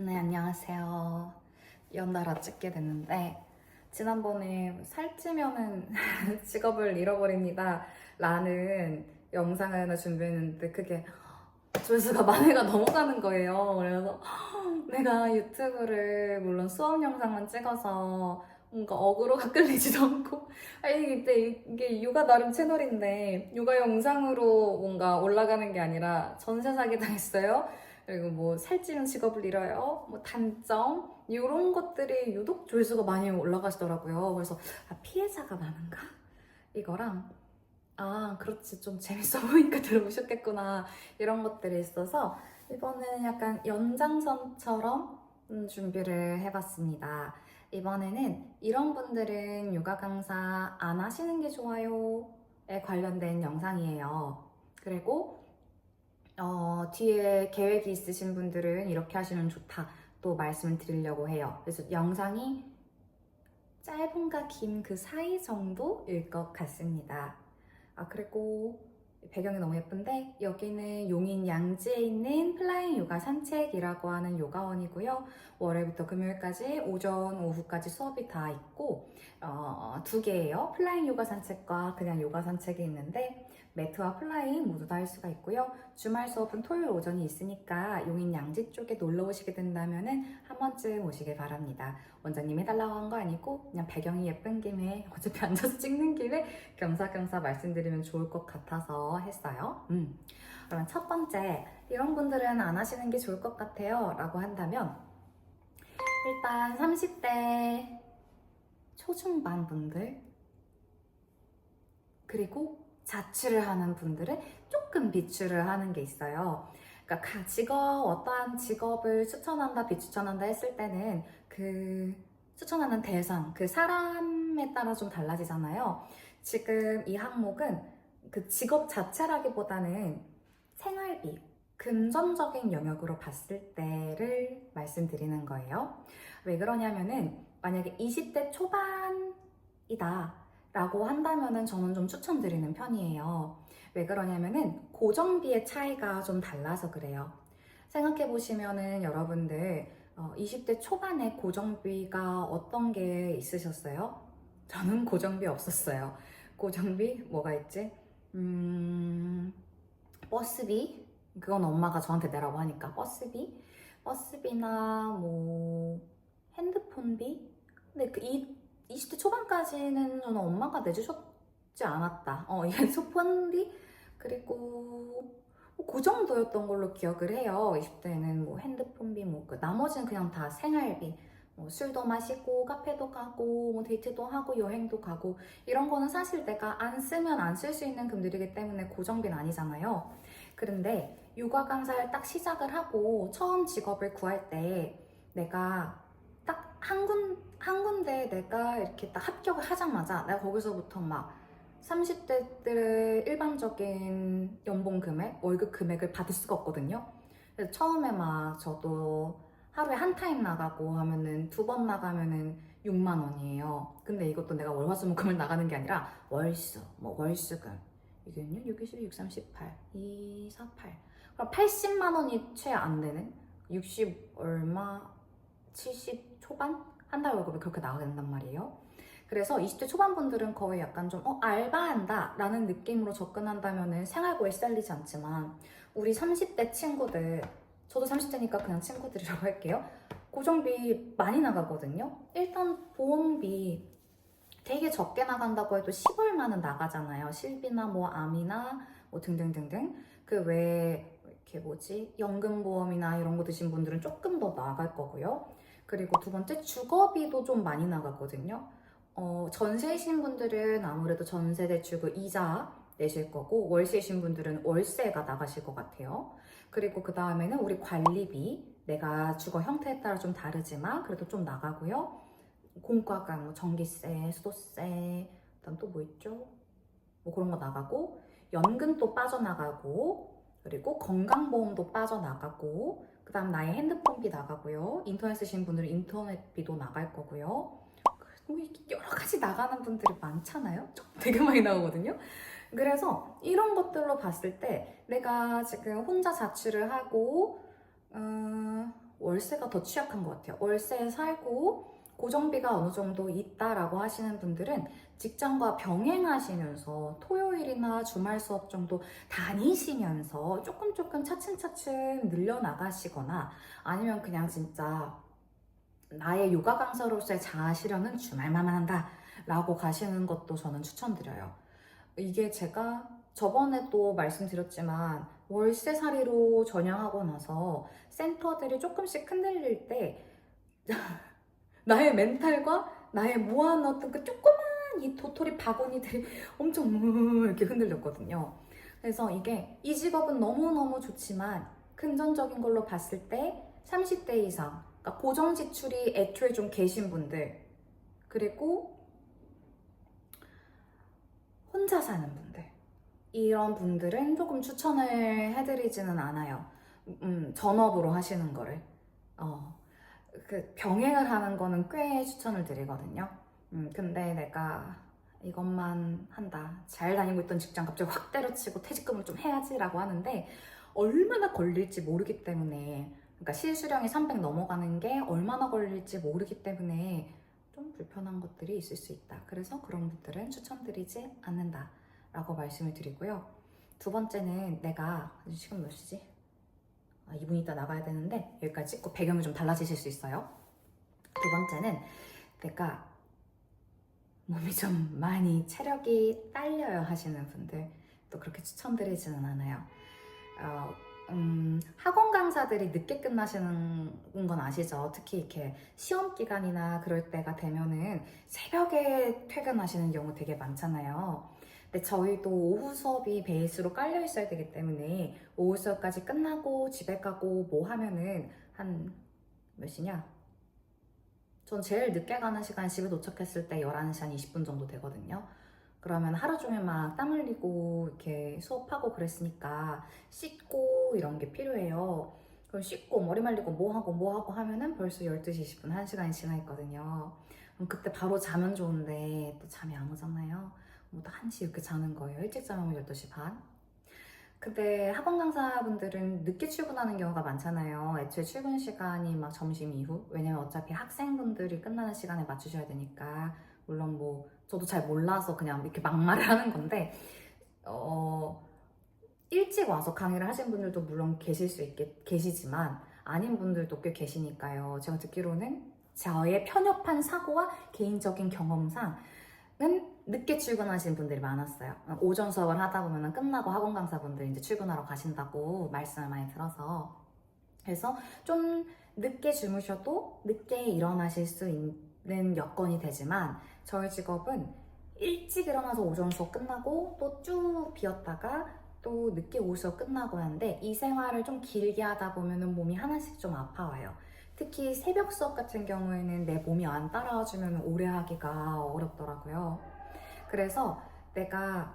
네, 안녕하세요. 연달아 찍게 됐는데, 지난번에 살찌면은 직업을 잃어버립니다. 라는 영상을 하나 준비했는데, 그게 조회수가 만 회가 넘어가는 거예요. 그래서 내가 유튜브를 물론 수업 영상만 찍어서 뭔가 어그로가 끌리지도 않고, 아니, 이때 이게 육아 나름 채널인데, 육아 영상으로 뭔가 올라가는 게 아니라 전세 사기 당했어요. 그리고 뭐 살찌는 직업을 잃어요. 뭐 단점 이런 것들이 유독 조회수가 많이 올라가시더라고요. 그래서 아, 피해자가 많은가? 이거랑 아 그렇지 좀 재밌어 보니까 들어오셨겠구나 이런 것들이 있어서 이번에는 약간 연장선처럼 음, 준비를 해봤습니다. 이번에는 이런 분들은 요가 강사 안 하시는 게 좋아요에 관련된 영상이에요. 그리고 어, 뒤에 계획이 있으신 분들은 이렇게 하시면 좋다 또 말씀을 드리려고 해요. 그래서 영상이 짧은가 긴 그 사이 정도일 것 같습니다. 아, 그리고 배경이 너무 예쁜데 여기는 용인 양지에 있는 플라잉 요가 산책이라고 하는 요가원이고요. 월요일부터 금요일까지 오전, 오후까지 수업이 다 있고 어, 두 개예요. 플라잉 요가 산책과 그냥 요가 산책이 있는데 매트와 플라잉 모두 다 할 수가 있고요. 주말 수업은 토요일 오전이 있으니까 용인 양지 쪽에 놀러 오시게 된다면 은 한 번쯤 오시길 바랍니다. 원장님 해달라고 한 거 아니고 그냥 배경이 예쁜 김에 어차피 앉아서 찍는 김에 겸사겸사 말씀드리면 좋을 것 같아서 했어요. 음. 그러면 첫 번째 이런 분들은 안 하시는 게 좋을 것 같아요 라고 한다면 일단 30대 초중반 분들 그리고 자취를 하는 분들은 조금 비추를 하는 게 있어요. 그러니까 가- 직업 어떠한 직업을 추천한다 비추천한다 했을 때는 그 추천하는 대상 그 사람에 따라 좀 달라지잖아요. 지금 이 항목은 그 직업 자체라기보다는 생활비 금전적인 영역으로 봤을 때를 말씀드리는 거예요. 왜 그러냐면은 만약에 20대 초반이다 라고 한다면은 저는 좀 추천드리는 편이에요. 왜 그러냐면은 고정비의 차이가 좀 달라서 그래요. 생각해 보시면은 여러분들 어, 20대 초반에 고정비가 어떤 게 있으셨어요? 저는 고정비 없었어요. 고정비 뭐가 있지? 음, 버스비 그건 엄마가 저한테 내라고 하니까 버스비 버스비나 뭐 핸드폰비 근데 그 이, 20대 초반까지는 저는 엄마가 내주셨지 않았다. 어, 이게 소폰비? 그리고 뭐그 정도였던 걸로 기억을 해요. 20대에는 뭐 핸드폰비, 뭐, 그 나머지는 그냥 다 생활비. 뭐 술도 마시고, 카페도 가고, 뭐 데이트도 하고, 여행도 가고, 이런 거는 사실 내가 안 쓰면 안 쓸 수 있는 금들이기 때문에 고정비는 아니잖아요. 그런데 육아 강사를 딱 시작을 하고, 처음 직업을 구할 때 내가 딱 한 군, 한 군데 내가 이렇게 딱 합격을 하자마자 내가 거기서부터 막 30대들의 일반적인 연봉 금액, 월급 금액을 받을 수가 없거든요. 그래서 처음에 막 저도 하루에 한 타임 나가고 하면은 두 번 나가면은 6만 원이에요. 근데 이것도 내가 월화수목금을 나가는 게 아니라 월수, 뭐 월수금. 이게요? 6, 20, 6, 38, 2, 4, 8. 그럼 80만 원이 채 안 되는? 60 얼마, 70 초반? 한 달 월급이 그렇게 나가게 된단 말이에요. 그래서 20대 초반 분들은 거의 약간 좀, 어, 알바한다 라는 느낌으로 접근한다면은 생활고에 시달리지 않지만, 우리 30대 친구들, 저도 30대니까 그냥 친구들이라고 할게요. 고정비 많이 나가거든요. 일단 보험비 되게 적게 나간다고 해도 10월만은 나가잖아요. 실비나 뭐 암이나 뭐 등등등등. 그 외에 이렇게 뭐지? 연금보험이나 이런 거 드신 분들은 조금 더 나갈 거고요. 그리고 두 번째 주거비도 좀 많이 나가거든요. 어, 전세이신 분들은 아무래도 전세 대출 그 이자 내실 거고 월세이신 분들은 월세가 나가실 것 같아요. 그리고 그 다음에는 우리 관리비 내가 주거 형태에 따라 좀 다르지만 그래도 좀 나가고요. 공과가 뭐 전기세, 수도세, 그다음 또 뭐 있죠? 뭐 그런 거 나가고 연금도 빠져나가고 그리고 건강보험도 빠져나가고 그 다음 나의 핸드폰비 나가고요. 인터넷 쓰시는 분들은 인터넷비도 나갈 거고요. 뭐 여러 가지 나가는 분들이 많잖아요. 되게 많이 나오거든요. 그래서 이런 것들로 봤을 때 내가 지금 혼자 자취를 하고 어, 월세가 더 취약한 것 같아요. 월세에 살고 고정비가 어느 정도 있다라고 하시는 분들은 직장과 병행하시면서 토요일이나 주말 수업 정도 다니시면서 조금 조금 차츰차츰 늘려나가시거나 아니면 그냥 진짜 나의 요가 강사로서의 자아 실현은 주말만 한다 라고 가시는 것도 저는 추천드려요. 이게 제가 저번에 또 말씀드렸지만 월세살이로 전향하고 나서 센터들이 조금씩 흔들릴 때 나의 멘탈과 나의 모아놨던 그 조그만 이 도토리 바구니들이 엄청 이렇게 흔들렸거든요. 그래서 이게 이 직업은 너무너무 좋지만 금전적인 걸로 봤을 때 30대 이상, 그러니까 고정 지출이 애초에 좀 계신 분들, 그리고 혼자 사는 분들, 이런 분들은 조금 추천을 해드리지는 않아요. 음, 전업으로 하시는 거를. 어, 그 병행을 하는 거는 꽤 추천을 드리거든요. 음, 근데 내가 이것만 한다. 잘 다니고 있던 직장 갑자기 확 때려치고 퇴직금을 좀 해야지라고 하는데 얼마나 걸릴지 모르기 때문에 그러니까 실수령이 300 넘어가는 게 얼마나 걸릴지 모르기 때문에 좀 불편한 것들이 있을 수 있다. 그래서 그런 분들은 추천드리지 않는다 라고 말씀을 드리고요. 두 번째는 내가 지금 몇 시지? 아, 2분 있다 나가야 되는데 여기까지 찍고 배경이 좀 달라지실 수 있어요. 두 번째는 내가 몸이 좀 많이 체력이 딸려요 하시는 분들 또 그렇게 추천드리지는 않아요. 어, 음, 학원 강사들이 늦게 끝나시는 건 아시죠? 특히 이렇게 시험 기간이나 그럴 때가 되면은 새벽에 퇴근하시는 경우 되게 많잖아요. 근데 저희도 오후 수업이 베이스로 깔려 있어야 되기 때문에 오후 수업까지 끝나고 집에 가고 뭐 하면은 한 몇 시냐? 전 제일 늦게 가는 시간 집에 도착했을 때 11시 한 20분 정도 되거든요. 그러면 하루 종일 막 땀 흘리고 이렇게 수업하고 그랬으니까 씻고 이런 게 필요해요. 그럼 씻고 머리 말리고 뭐 하고 뭐 하고 하면은 벌써 12시 20분, 1시간이 지나 있거든요. 그럼 그때 바로 자면 좋은데 또 잠이 안 오잖아요. 뭐또 1시 이렇게 자는 거예요. 일찍 자면 12시 반. 근데 학원 강사분들은 늦게 출근하는 경우가 많잖아요. 애초에 출근 시간이 막 점심 이후. 왜냐면 어차피 학생분들이 끝나는 시간에 맞추셔야 되니까. 물론 뭐, 저도 잘 몰라서 그냥 이렇게 막말을 하는 건데, 어, 일찍 와서 강의를 하신 분들도 물론 계실 수 있겠, 계시지만, 아닌 분들도 꽤 계시니까요. 제가 듣기로는 저의 편협한 사고와 개인적인 경험상, 은 늦게 출근하시는 분들이 많았어요. 오전 수업을 하다 보면 끝나고 학원 강사분들 이제 출근하러 가신다고 말씀을 많이 들어서. 그래서 좀 늦게 주무셔도 늦게 일어나실 수 있는 여건이 되지만 저희 직업은 일찍 일어나서 오전 수업 끝나고 또 쭉 비었다가 또 늦게 오후 수업 끝나고 하는데 이 생활을 좀 길게 하다 보면 몸이 하나씩 좀 아파와요. 특히 새벽 수업 같은 경우에는 내 몸이 안 따라와주면 오래 하기가 어렵더라고요. 그래서 내가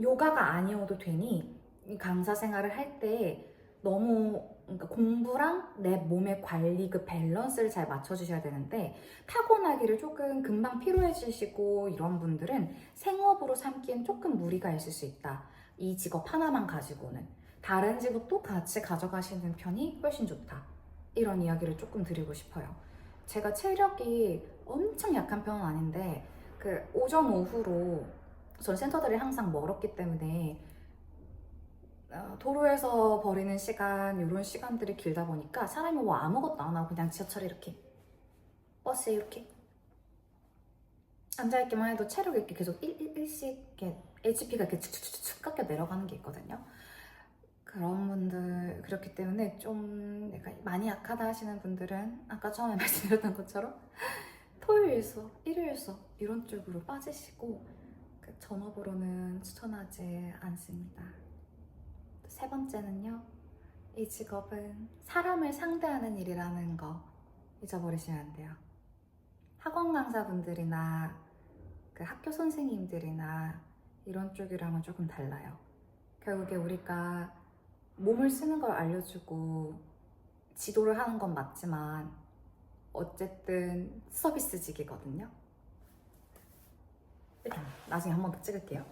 요가가 아니어도 되니 이 강사 생활을 할 때 너무 그러니까 공부랑 내 몸의 관리 그 밸런스를 잘 맞춰주셔야 되는데 타고나기를 조금 금방 피로해지시고 이런 분들은 생업으로 삼기엔 조금 무리가 있을 수 있다. 이 직업 하나만 가지고는 다른 직업도 같이 가져가시는 편이 훨씬 좋다. 이런 이야기를 조금 드리고 싶어요. 제가 체력이 엄청 약한 편은 아닌데 그 오전 오후로 전 센터들이 항상 멀었기 때문에 어, 도로에서 버리는 시간 이런 시간들이 길다 보니까 사람이 뭐 아무것도 안 하고 그냥 지하철에 이렇게 버스에 이렇게 앉아있기만 해도 체력이 이렇게 계속 일, 일, 일씩 이렇게 HP가 이렇게 축축축축 깎여 내려가는 게 있거든요. 그런 분들 그렇기 때문에 좀 내가 많이 약하다 하시는 분들은 아까 처음에 말씀드렸던 것처럼 토요일 수업, 일요일 수업 이런 쪽으로 빠지시고 그 전업으로는 추천하지 않습니다. 세 번째는요. 이 직업은 사람을 상대하는 일이라는 거 잊어버리시면 안 돼요. 학원 강사분들이나 그 학교 선생님들이나 이런 쪽이랑은 조금 달라요. 결국에 우리가 몸을 쓰는 걸 알려주고 지도를 하는 건 맞지만 어쨌든 서비스직이거든요. 나중에 한 번 더 찍을게요.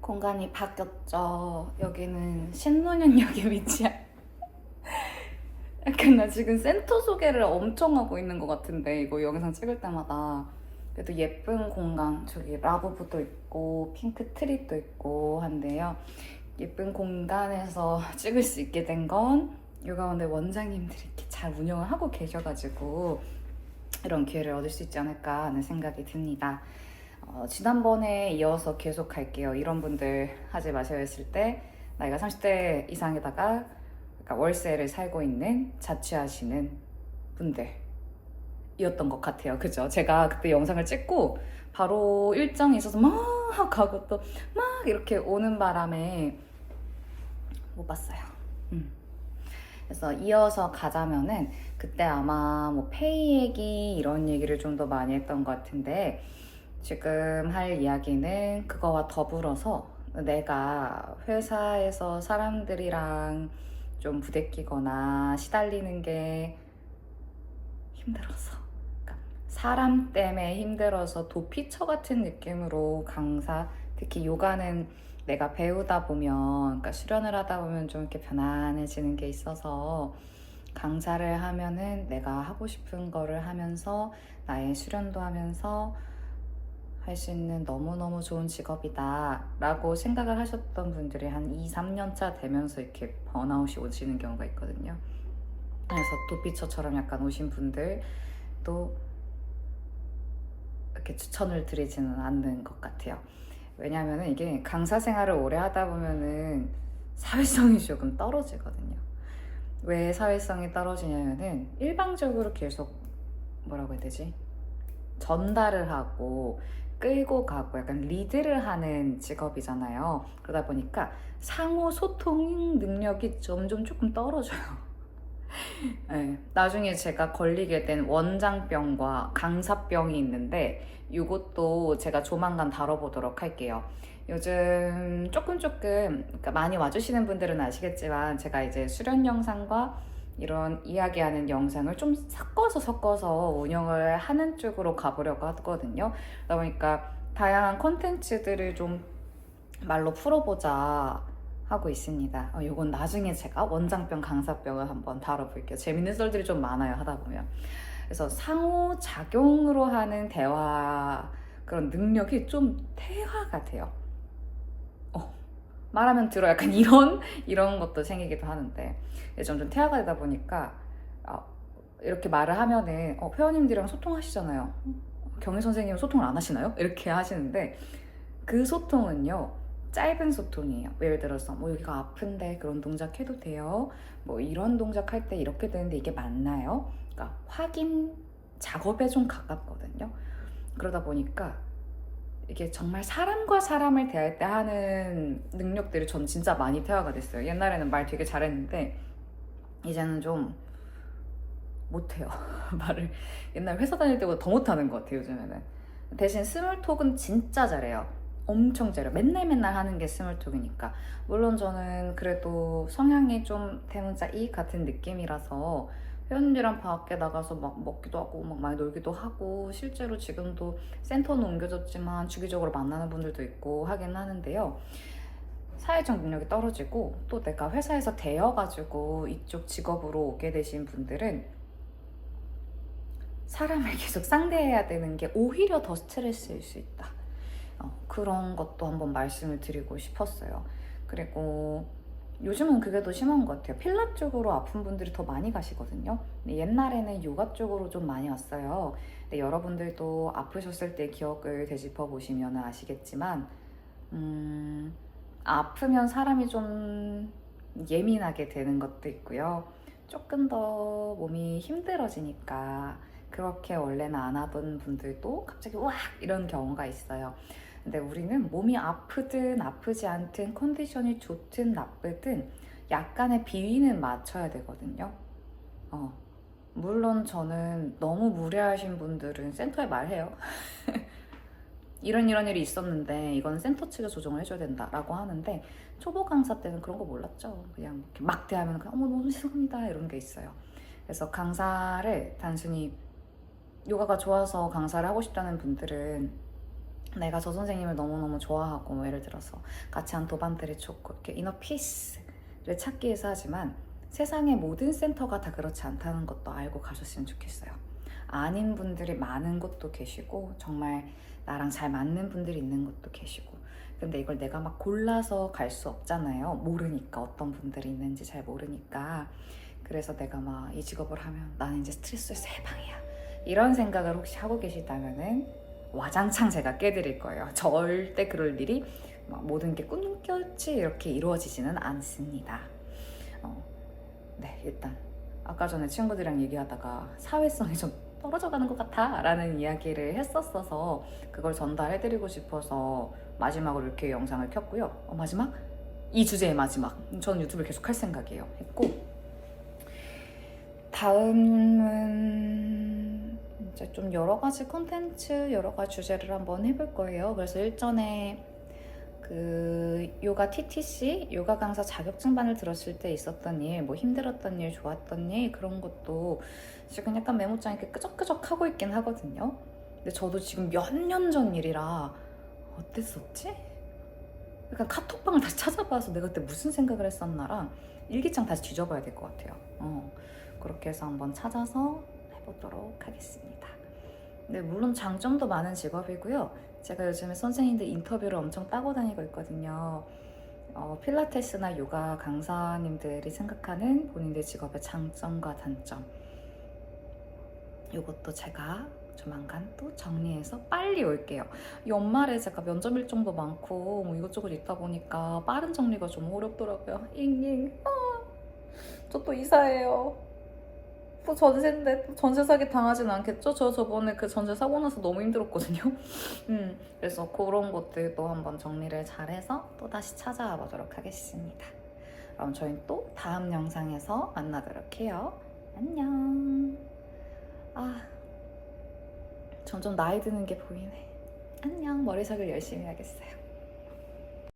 공간이 바뀌었죠. 여기는 신논현역에 위치한. 약간 나 지금 센터 소개를 엄청 하고 있는 것 같은데 이거 영상 찍을 때마다 그래도 예쁜 공간 저기 라부부도 있고 핑크 트립도 있고 한데요. 예쁜 공간에서 찍을 수 있게 된건이 가운데 원장님들이 이렇게 잘 운영을 하고 계셔가지고 이런 기회를 얻을 수 있지 않을까 하는 생각이 듭니다. 어, 지난번에 이어서 계속 할게요. 이런 분들 하지 마세요 했을 때 나이가 30대 이상에다가 그러니까 월세를 살고 있는 자취하시는 분들 이었던 것 같아요. 그죠? 제가 그때 영상을 찍고 바로 일정이 있어서 막 가고 또 막 이렇게 오는 바람에 못 봤어요. 음. 그래서 이어서 가자면은 그때 아마 뭐 페이 얘기 이런 얘기를 좀 더 많이 했던 것 같은데 지금 할 이야기는 그거와 더불어서 내가 회사에서 사람들이랑 좀 부대끼거나 시달리는 게 힘들어서 사람 때문에 힘들어서 도피처 같은 느낌으로 강사 특히 요가는 내가 배우다 보면 그러니까 수련을 하다 보면 좀 이렇게 편안해지는 게 있어서 강사를 하면은 내가 하고 싶은 거를 하면서 나의 수련도 하면서 할 수 있는 너무너무 좋은 직업이다 라고 생각을 하셨던 분들이 한 2, 3년 차 되면서 이렇게 번아웃이 오시는 경우가 있거든요. 그래서 도피처처럼 약간 오신 분들도 이렇게 추천을 드리지는 않는 것 같아요. 왜냐하면 이게 강사 생활을 오래 하다 보면은 사회성이 조금 떨어지거든요. 왜 사회성이 떨어지냐면은 일방적으로 계속 뭐라고 해야 되지? 전달을 하고 끌고 가고 약간 리드를 하는 직업이잖아요. 그러다 보니까 상호 소통 능력이 점점 조금 떨어져요. 네, 나중에 제가 걸리게 된 원장병과 강사병이 있는데 이것도 제가 조만간 다뤄보도록 할게요. 요즘 조금 조금 그러니까 많이 와주시는 분들은 아시겠지만 제가 이제 수련 영상과 이런 이야기하는 영상을 좀 섞어서 섞어서 운영을 하는 쪽으로 가보려고 하거든요. 그러다 보니까 다양한 콘텐츠들을 좀 말로 풀어보자 하고 있습니다. 어, 요건 나중에 제가 원장병, 강사병을 한번 다뤄볼게요. 재밌는 썰들이 좀 많아요, 하다 보면. 그래서 상호작용으로 하는 대화 그런 능력이 좀 퇴화가 돼요. 어, 말하면 들어 약간 이런 이런 것도 생기기도 하는데 점점 퇴화가 되다 보니까 어, 이렇게 말을 하면은 어, 회원님들이랑 소통하시잖아요. 경희 선생님 소통을 안 하시나요? 이렇게 하시는데 그 소통은요 짧은 소통이에요. 예를 들어서 뭐 여기가 아픈데 그런 동작 해도 돼요. 뭐 이런 동작 할 때 이렇게 되는데 이게 맞나요? 그러니까 확인 작업에 좀 가깝거든요. 그러다 보니까 이게 정말 사람과 사람을 대할 때 하는 능력들이 전 진짜 많이 퇴화가 됐어요. 옛날에는 말 되게 잘했는데 이제는 좀 못해요. 말을 옛날 회사 다닐 때보다 더 못하는 것 같아요. 요즘에는 대신 스몰톡은 진짜 잘해요. 엄청 잘해요. 맨날 맨날 하는 게 스몰톡이니까 물론 저는 그래도 성향이 좀 대문자 이 같은 느낌이라서 회원님이랑 밖에 나가서 막 먹기도 하고 막 많이 놀기도 하고 실제로 지금도 센터는 옮겨졌지만 주기적으로 만나는 분들도 있고 하긴 하는데요. 사회적 능력이 떨어지고 또 내가 회사에서 되어가지고 이쪽 직업으로 오게 되신 분들은 사람을 계속 상대해야 되는 게 오히려 더 스트레스일 수 있다. 어, 그런 것도 한번 말씀을 드리고 싶었어요. 그리고 요즘은 그게 더 심한 것 같아요. 필라 쪽으로 아픈 분들이 더 많이 가시거든요. 옛날에는 요가 쪽으로 좀 많이 왔어요. 근데 여러분들도 아프셨을 때 기억을 되짚어 보시면 아시겠지만, 음, 아프면 사람이 좀 예민하게 되는 것도 있고요. 조금 더 몸이 힘들어지니까 그렇게 원래는 안 하던 분들도 갑자기 와 이런 경우가 있어요. 근데 우리는 몸이 아프든 아프지 않든 컨디션이 좋든 나쁘든 약간의 비위는 맞춰야 되거든요. 어. 물론 저는 너무 무례하신 분들은 센터에 말해요. 이런 이런 일이 있었는데 이건 센터 측에 조정을 해줘야 된다라고 하는데 초보 강사 때는 그런 거 몰랐죠. 그냥 막 대하면 그냥 어머 너무 죄송합니다 이런 게 있어요. 그래서 강사를 단순히 요가가 좋아서 강사를 하고 싶다는 분들은 내가 저 선생님을 너무너무 좋아하고 뭐 예를 들어서 같이 한 도반들이 좋고 이렇게 이너 피스를 찾기 위해서 하지만 세상의 모든 센터가 다 그렇지 않다는 것도 알고 가셨으면 좋겠어요. 아닌 분들이 많은 곳도 계시고 정말 나랑 잘 맞는 분들이 있는 곳도 계시고 근데 이걸 내가 막 골라서 갈 수 없잖아요. 모르니까 어떤 분들이 있는지 잘 모르니까 그래서 내가 막 이 직업을 하면 나는 이제 스트레스에서 해방이야 이런 생각을 혹시 하고 계시다면은 와장창 제가 깨드릴 거예요. 절대 그럴 일이 막 모든 게 꿈결치 이렇게 이루어지지는 않습니다. 어, 네, 일단 아까 전에 친구들이랑 얘기하다가 사회성이 좀 떨어져 가는 것 같아 라는 이야기를 했었어서 그걸 전달해드리고 싶어서 마지막으로 이렇게 영상을 켰고요. 어, 마지막? 이 주제의 마지막. 저는 유튜브를 계속 할 생각이에요. 했고 다음은 이제 좀 여러 가지 콘텐츠, 여러 가지 주제를 한번 해볼 거예요. 그래서 일전에 그 요가 TTC, 요가 강사 자격증반을 들었을 때 있었던 일, 뭐 힘들었던 일, 좋았던 일 그런 것도 지금 약간 메모장에 이렇게 끄적끄적 하고 있긴 하거든요. 근데 저도 지금 몇 년 전 일이라 어땠었지? 약간 카톡방을 다시 찾아봐서 내가 그때 무슨 생각을 했었나랑 일기장 다시 뒤져봐야 될 것 같아요. 어, 그렇게 해서 한번 찾아서 해보도록 하겠습니다. 네, 물론 장점도 많은 직업이고요. 제가 요즘에 선생님들 인터뷰를 엄청 따고 다니고 있거든요. 어, 필라테스나 요가 강사님들이 생각하는 본인들 직업의 장점과 단점. 이것도 제가 조만간 또 정리해서 빨리 올게요. 연말에 제가 면접 일정도 많고 뭐 이것저것 있다 보니까 빠른 정리가 좀 어렵더라고요. 잉잉. 아, 저또 이사해요. 또 전세인데 또 전세 사기 당하진 않겠죠? 저 저번에 그 전세 사고 나서 너무 힘들었거든요. 음, 그래서 그런 것들도 한번 정리를 잘해서 또 다시 찾아와 보도록 하겠습니다. 그럼 저희는 또 다음 영상에서 만나도록 해요. 안녕. 아, 점점 나이 드는 게 보이네. 안녕. 머리석을 열심히 하겠어요.